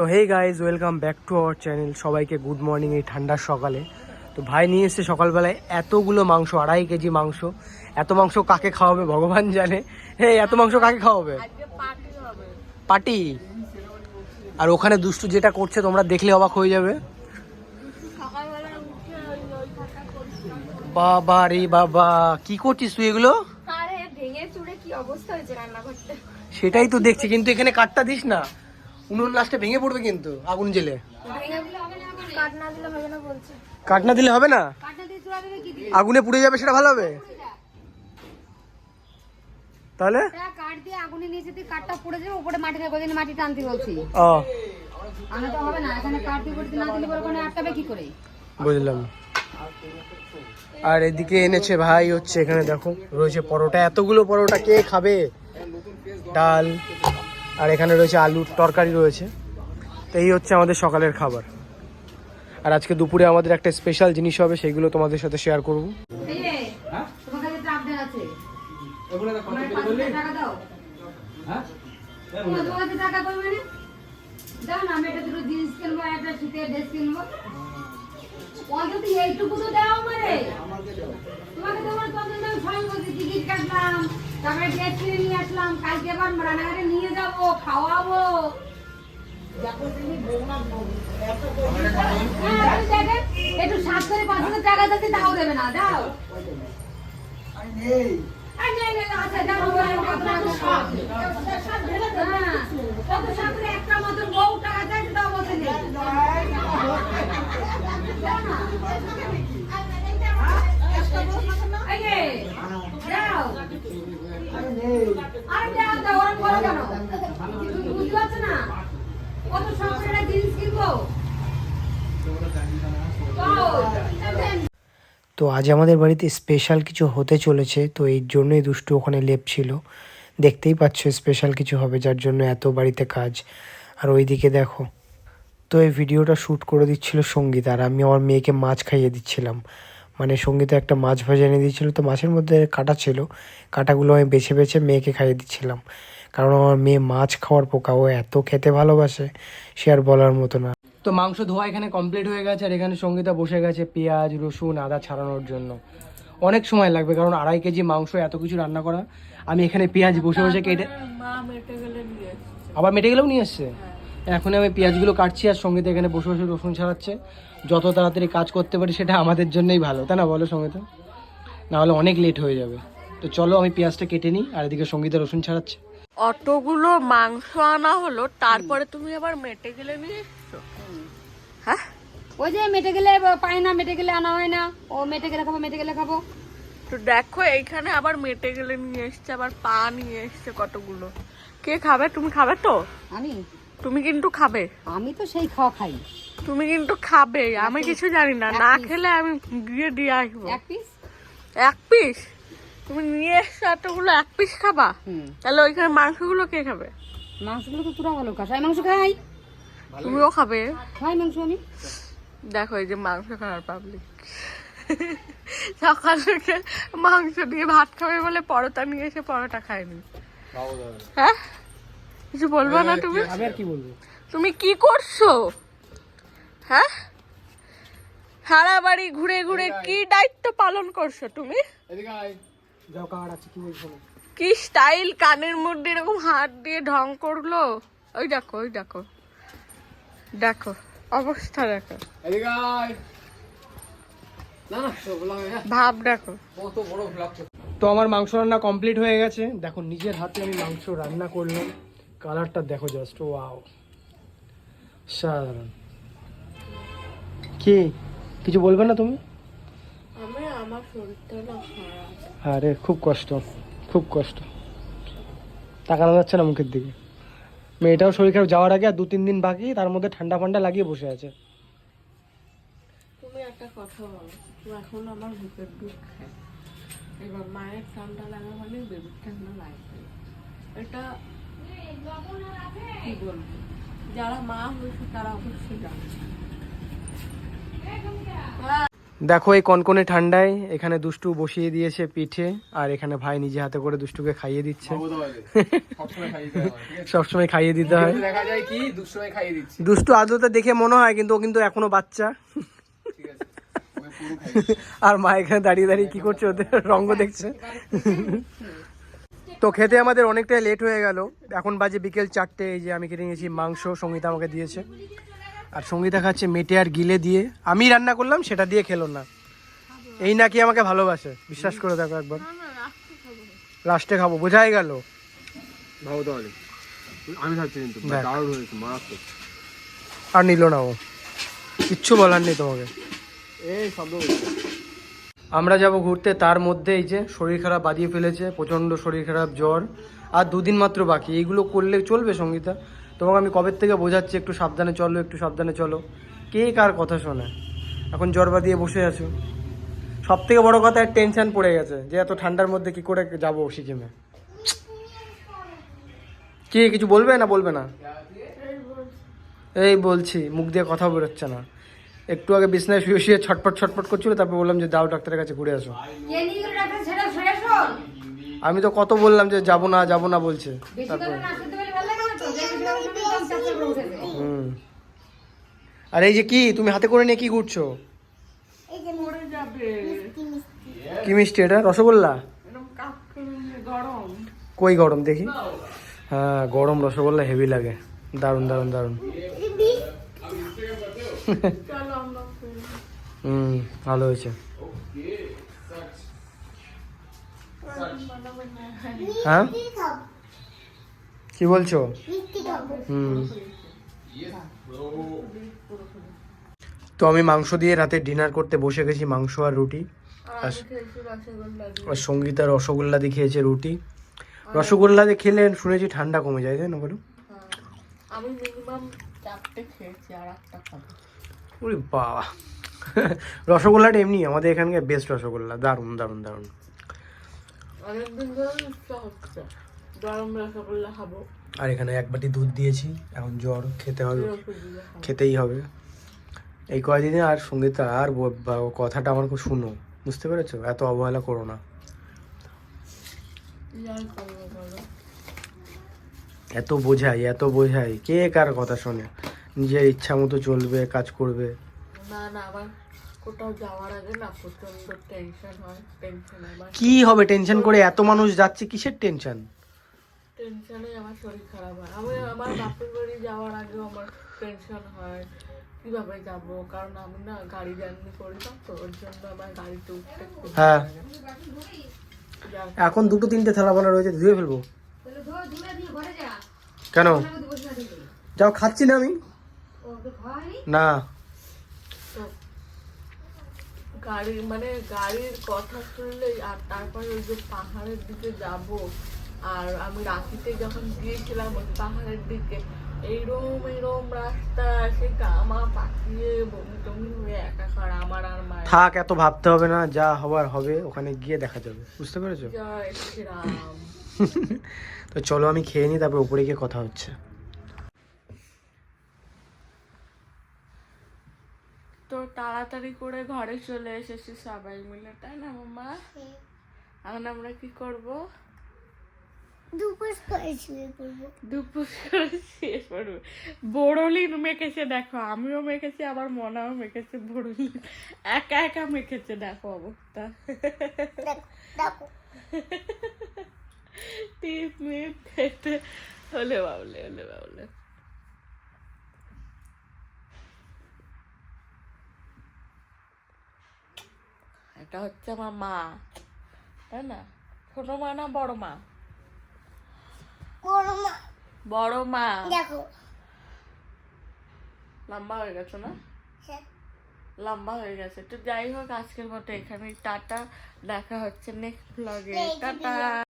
তো hey guys welcome back to our channel সবাইকে good morning এই ঠান্ডার সকালে। তো ভাই নিয়ে এসছে সকালবেলায় এতগুলো মাংস আড়াই কেজি মাংস। এত মাংস কাকে খাওয়াবে ভগবান জানে। হে এত মাংস কাকে খাওয়াবে? পার্টি আর ওখানে দুষ্টু যেটা করছে তোমরা দেখলে অবাক হয়ে যাবে। বাবা রে বাবা কি করছিস তুই এগুলো? সেটাই তো দেখছি কিন্তু এখানে কাঠটা দিস না। উনুন লাস্টে ভেঙে পড়বে কিন্তু আগুন জেলে। কাট না দিলে হবে না? কাটনা আগুনে পুড়ে যাবে সেটা ভালো হবে? তাহলে? বুঝলাম। আর এদিকে এনেছে ভাই হচ্ছে এখানে দেখো, রয়েছে পরোটা। এতগুলো পরোটা কে খাবে? ডাল আর এখানে রয়েছে আলুর তরকারি রয়েছে। তো এই হচ্ছে আমাদের সকালের খাবার। আর আজকে দুপুরে আমাদের একটা স্পেশাল জিনিস হবে সেইগুলো তোমাদের সাথে শেয়ার করব। টাকা দাও। কাছে টাকা কই মানে? দাও না আমি একটা দুটো জিন্স কিনবো একটা শীতের ড্রেস কিনবো। অন্তত এইটুকু তো দাও আমারে তোমাকে তো আমার কত দাম ছয় বলছি টিকিট কাটলাম তারপরে ড্রেস কিনে নিয়ে আসলাম কালকে আবার রান্নাঘাটে নিয়ে যাব খাওয়াবো হ্যাঁ, একটু সাত করে পাঁচ হাজার টাকা যাচ্ছে তাও দেবে না দাও আর নেই, নেই, আচ্ছা, দাও, দাও, কত টাকা সব। হ্যাঁ, কত সাত করে একটা মতন বউ টাকা চাইছে, তাও বলছে নেই। দাও না। এই যে, দাও। আরে দাও, দাও, ওরম করো কেন? তুমি বুঝতে পারছ না? কত শখ করে একটা জিনিস কিনবো? কও? তো আজ আমাদের বাড়িতে স্পেশাল কিছু হতে চলেছে, তো এই জন্যই দুষ্টু ওখানে লেপ ছিল। দেখতেই পাচ্ছ স্পেশাল কিছু হবে, যার জন্য এত বাড়িতে কাজ। আর ওইদিকে দেখো, তো এই ভিডিওটা শ্যুট করে দিচ্ছিল সংগীত, আর আমি আমার মেয়েকে মাছ খাইয়ে দিচ্ছিলাম। মানে সঙ্গীতে একটা মাছ ভাজা এনে দিয়েছিল, তো মাছের মধ্যে কাটা ছিল, কাটাগুলো আমি বেছে বেছে মেয়েকে খাইয়ে দিচ্ছিলাম। কারণ আমার মেয়ে মাছ খাওয়ার পোকা, ও এত খেতে ভালোবাসে, সে আর বলার মতো না। তো মাংস ধোয়া এখানে কমপ্লিট হয়ে গেছে আর এখানে সঙ্গীতা বসে গেছে পেঁয়াজ রসুন আদা ছাড়ানোর জন্য। অনেক সময় লাগবে কারণ আড়াই কেজি মাংস এত কিছু রান্না করা। আমি এখানে পেঁয়াজ বসে বসে কেটে আবার মেটে গেলেও নিয়ে এসছে? এখন আমি পেঁয়াজগুলো কাটছি আর সঙ্গীতা এখানে বসে বসে রসুন ছাড়াচ্ছে। যত তাড়াতাড়ি কাজ করতে পারি সেটা আমাদের জন্যই ভালো তাই না বলো সঙ্গীতা? নাহলে অনেক লেট হয়ে যাবে। তো চলো আমি পেঁয়াজটা কেটে নিই আর এদিকে সঙ্গীতা রসুন ছাড়াচ্ছে। অতগুলো মাংস আনা হলো তারপরে তুমি আবার মেটে গেলে নিয়ে এসছো? হ্যাঁ? ওই যে মেটে গেলে পায় না মেটে গেলে আনা হয় না। ও মেটে গেলে খাব মেটে গেলে খাব। তো দেখো এইখানে আবার মেটে গেলে নিয়ে এসছে আবার পা নিয়ে এসছে কতগুলো। কে খাবে? তুমি খাবে তো? আমি? তুমি কিন্তু খাবে। আমি তো সেই খাওয়া খাই। তুমি কিন্তু খাবে আমি কিছু জানি না। না খেলে আমি গিয়ে দিয়ে আসব। এক পিস এক পিস তুমি নিয়ে এসছো এতগুলো এক পিস খাবা? তাহলে ওইখানে মাংসগুলো কে খাবে? মাংসগুলো তো তোরা ভালো খাস। আমি মাংস খাই। তুমিও খাবে? খাই মাংস আমি। দেখো এই যে মাংস খাওয়ার পাবলিক সকাল থেকে মাংস দিয়ে ভাত খাবে বলে পরোটা নিয়ে এসে পরোটা খায়নি। হ্যাঁ? কিছু বলব না তুমি? আমি আর কি বলব? তুমি কি করছ? হ্যাঁ? সারা বাড়ি ঘুরে ঘুরে কি দায়িত্ব পালন করছ তুমি? কি স্টাইল কানের মধ্যে এরকম হাত দিয়ে ঢং করল? ওই দেখো ওই দেখো। দেখো অবস্থা দেখো। ভাব দেখো। তো আমার মাংস রান্না কমপ্লিট হয়ে গেছে। দেখো নিজের হাতে আমি মাংস রান্না করলাম। কালারটা দেখো জাস্ট ওয়াও সাধারণ। কি? কিছু বলবে না তুমি? আমি আমার শরীরটা না খারাপ। আরে খুব কষ্ট। খুব কষ্ট। তাকানো যাচ্ছে না মুখের দিকে। মেয়েটাও শরীর খারাপ, যাওয়ার আগে আর দু, তিন দিন বাকি, তার মধ্যে ঠান্ডা ফান্ডা লাগিয়ে বসে আছে। তুমি একটা কথা বলো এখন আমার বুকের দুধ এবার মায়ের ঠান্ডা লাগা মানে বেবির ঠান্ডা লাগবে। এটা কি বলব? যারা মা হয়েছে, তারা অবশ্যই জানে। দেখো এই কনকনে ঠান্ডায় এখানে দুষ্টু বসিয়ে দিয়েছে পিঠে আর এখানে ভাই নিজে হাতে করে দুষ্টুকে খাইয়ে দিচ্ছে। সবসময় খাইয়ে দিতে হয়। দুষ্টু আদতে দেখে মনে হয় কিন্তু ও কিন্তু এখনও বাচ্চা। আর মা এখানে দাঁড়িয়ে দাঁড়িয়ে কি করছে ওদের রঙ্গ দেখছে। তো খেতে আমাদের অনেকটাই লেট হয়ে গেল। এখন বাজে বিকেল চারটে এই যে আমি কেটে নিয়েছি মাংস সঙ্গীতা আমাকে দিয়েছে। আর সঙ্গীতা খাচ্ছে মেটে আর গিলে দিয়ে। আমি রান্না করলাম সেটা দিয়ে খেলো না। এই নাকি আমাকে ভালোবাসে। বিশ্বাস করে দেখো একবার। লাস্টে খাব বোঝাই গেল। ভালো তাহলে আমি থাকছি কিন্তু দারুণ হয়েছে মারাত্মক। আর নিল না ও। কিচ্ছু বলার নেই তোমাকে। এই শব্দ আমরা যাব ঘুরতে তার মধ্যে এই যে শরীর খারাপ বাদিয়ে ফেলেছে প্রচণ্ড শরীর খারাপ জ্বর আর দুদিন মাত্র বাকি। এইগুলো করলে চলবে সঙ্গীতা? তোমাকে আমি কবের থেকে বোঝাচ্ছি একটু সাবধানে চলো একটু সাবধানে চলো। কে কার কথা শোনে? এখন জ্বর বাদিয়ে বসে আছো। সব থেকে বড় কথা টেনশন পড়ে গেছে যে এত ঠান্ডার মধ্যে কি করে যাব সিকিমে কি কিছু বলবে না বলবে না? এই বলছি মুখ দিয়ে কথা বেরোচ্ছে না। একটু আগে বিছনায় শুয়ে শুয়ে ছটপট ছটপট করছিল তারপর বললাম যে দাও ডাক্তারের কাছে ঘুরে আসো। আমি তো কত বললাম যে যাব না যাব না বলছে। তারপর হুম। আর এই যে কি, তুমি হাতে করে নিয়ে কি ঘুরছো? কি মিষ্টি এটা? রসগোল্লা? কই গরম দেখি? হ্যাঁ গরম রসগোল্লা হেভি লাগে। দারুণ দারুণ দারুণ হুম, ভালো হয়েছে। হ্যাঁ? কি বলছো? হুম। তো আমি মাংস দিয়ে রাতে ডিনার করতে বসে গেছি মাংস আর রুটি। আর আর সঙ্গীতা রসগোল্লা দিয়ে খেয়েছে রুটি। রসগোল্লা দিয়ে খেলে শুনেছি ঠান্ডা কমে যায় তাই না বলো? আমি মিনিমাম চারটে খেয়েছি আর একটা খাব। ওরে বাবা। রসগোল্লাটা এমনি আমাদের এখানকার বেস্ট রসগোল্লা দারুণ দারুণ দারুণ। অনেকদিন ধরে গরম রসগোল্লা খাব। আর এখানে এক বাটি দুধ দিয়েছি। এখন জ্বর খেতে হবে। খেতেই হবে। এই কয়দিনে আর সঙ্গীতা আর কথাটা আমার খুব শুনো। বুঝতে পেরেছ? এত অবহেলা করো না। এত বোঝাই এত বোঝাই। কে কার কথা শোনে? নিজের ইচ্ছা মতো চলবে কাজ করবে। না না আমার কোথাও যাওয়ার আগে না প্রচণ্ড টেনশন হয় টেনশন কি হবে? টেনশন করে এত মানুষ যাচ্ছে? কিসের টেনশন টেনশনে আমার শরীর খারাপ হয়। আমি আমার বাপের বাড়ি যাওয়ার আগেও আমার টেনশন হয় কীভাবে যাব? কারণ আমি না গাড়ি জার্নি করি তো ওর জন্য আমার গাড়িতে উঠতে হ্যাঁ। এখন দুটো তিনটে থালা বানা রয়েছে ধুয়ে ফেলব? তাহলে ধর ধুলে দিয়ে ঘরে যা। কেন? যাও খাচ্ছি না আমি। ও তো খাওয়ানি না। তো গাড়ি মানে গাড়ির কথা শুনলেই আর তারপরে ওই যে পাহাড়ের দিকে যাব আর আমি রাত্রিতে যখন গিয়েছিলাম ওই পাহাড়ের দিকে এইরম এইরম রাস্তা সে গামা পাকিয়ে বমি টমি হয়ে একাকার আমার আর মায়ের থাক এত ভাবতে হবে না যা হবার হবে ওখানে গিয়ে দেখা যাবে। বুঝতে পেরেছ? জয় শ্রীরাম তো চলো আমি খেয়ে নিই তারপর উপরে গিয়ে কথা হচ্ছে। তো তাড়াতাড়ি করে ঘরে চলে এসেছি সবাই মিলে তাই না মামা এখন আমরা কি করব? দুপুর করে শুয়ে পড়ব। দুপুর করে শেষ করবে বড়লিন মেখেছে দেখো আমিও মেখেছি আমার মনাও মেখেছে বড়লিন একা একা মেখেছে দেখো অবস্থা। দেখো দেখো। টিপ মিপ খেতে হলে বাবলে হলে বাবলে। এটা হচ্ছে আমার মা তাই না? ছোট মা না বড় মা? বড় মা। বড় মা। দেখো। লম্বা হয়ে গেছে না? হ্যাঁ। লম্বা হয়ে গেছে। তো যাই হোক আজকের মতো এখানে টাটা। দেখা হচ্ছে নেক্সট ব্লগে টাটা।